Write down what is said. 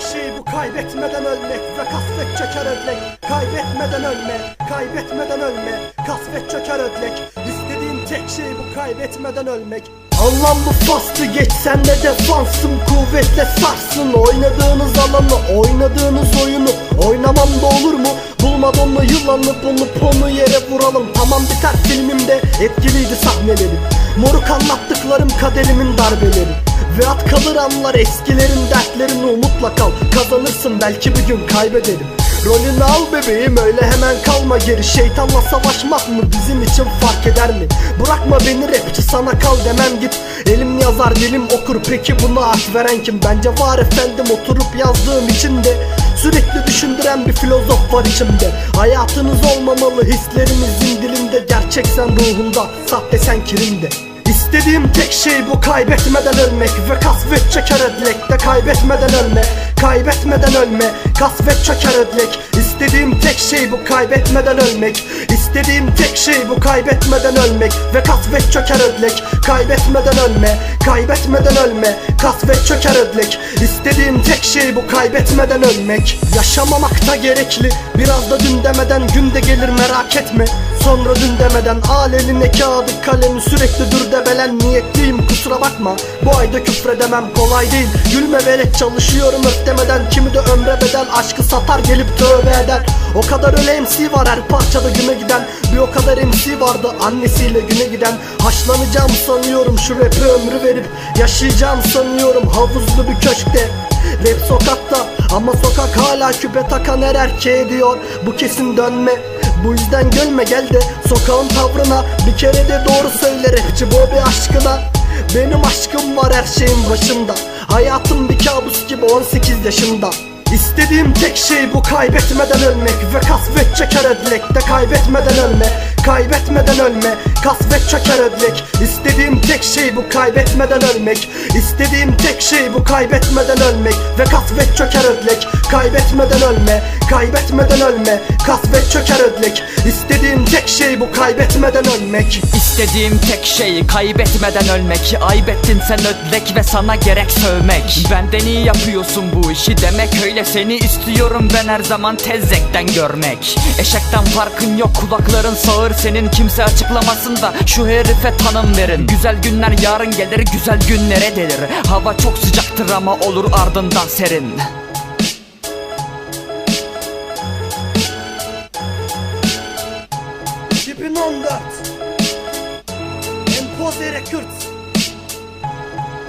tek şey bu kaybetmeden ölmek Ve kasvet çöker ödlek. Kaybetmeden ölme Kaybetmeden ölme. Kasvet çöker ödlek. İstediğin tek şey bu kaybetmeden ölmek. Bu faslı geç sen de defansın Kuvvetle sarsın. Oynadığınız alanı Oynadığınız oyunu. Oynamam da olur mu? Bulmadan mı yılanı? Bulup onu yere vuralım. Tamam biter filmimde etkiliydi sahneleri Moruk anlattıklarım kaderimin darbeleri ve at kalır anlar eskilerin dertlerini umutla kal. Kazanırsın belki bir gün kaybederim Rolünü al bebeğim öyle hemen kalma geri. Şeytanla savaşmak mı bizim için fark eder mi? Bırakma beni rapçi sana kal demem git. Elim yazar dilim okur. Peki buna hak veren kim? Bence var efendim oturup yazdığım için de Sürekli düşündüren bir filozof var içimde. Hayatınız olmamalı hislerinizin dilinde Gerçek sen ruhunda sahte sen kirimde İstediğim tek şey bu kaybetmeden ölmek. Ve kasvet çeker ödlekte kaybetmeden ölme. Kaybetmeden ölme kasvet çeker ödlek İstediğim şey bu kaybetmeden ölmek. İstediğim tek şey bu kaybetmeden ölmek. Ve kasvet çöker ödlek. Kaybetmeden ölme Kaybetmeden ölme. Kasvet çöker ödlek. İstediğim tek şey bu kaybetmeden ölmek. Yaşamamak da gerekli. Biraz da dün demeden günde gelir merak etme. Sonra dün demeden al eline kağıdı kalemi. Sürekli dur debelen niyetliyim. Kusura bakma. Bu ayda küfredemem. Kolay değil. Gülme velet çalışıyorum. Öf demeden Kimi de ömre bedel. Aşkı satar gelip tövbe eder. O kadar öyle MC var her parçada güme giden. Bir o kadar MC vardı annesiyle güne giden. Haşlanacağım sanıyorum şu rapi ömrü verip Yaşayacağım sanıyorum. Havuzlu bir köşkte Rap sokakta. Ama sokak hala küpe takan her erkeğe diyor. Bu kesin dönme bu yüzden gülme gel de sokağın tavrına. Bir kere de doğru söyle rapçi bir aşkına. Benim aşkım var her şeyin başında. Hayatım bir kabus gibi 18 yaşında İstediğim tek şey bu kaybetmeden ölmek. Ve kasvet çeker ödlekte kaybetmeden ölme Kaybetmeden ölme kasvet çeker ödlek. İstediğim tek şey bu kaybetmeden ölmek. İstediğim tek şey bu kaybetmeden ölmek. Ve kasvet çöker ödlek. Kaybetmeden ölme Kaybetmeden ölme. Kasvet çöker ödlek. İstediğim tek şey bu kaybetmeden ölmek. İstediğim tek şey kaybetmeden ölmek. Aybettin sen ödlek ve sana gerek sövmek. Benden iyi yapıyorsun bu işi demek. Öyle Seni istiyorum ben her zaman tezzekten görmek. Eşekten farkın yok kulakların sağır. Senin Kimse açıklamasın da şu herife tanım verin. Güzel günler yarın gelir güzel günlere delir. Hava çok sıcaktır ama olur ardından serin. 2014 Empoze Records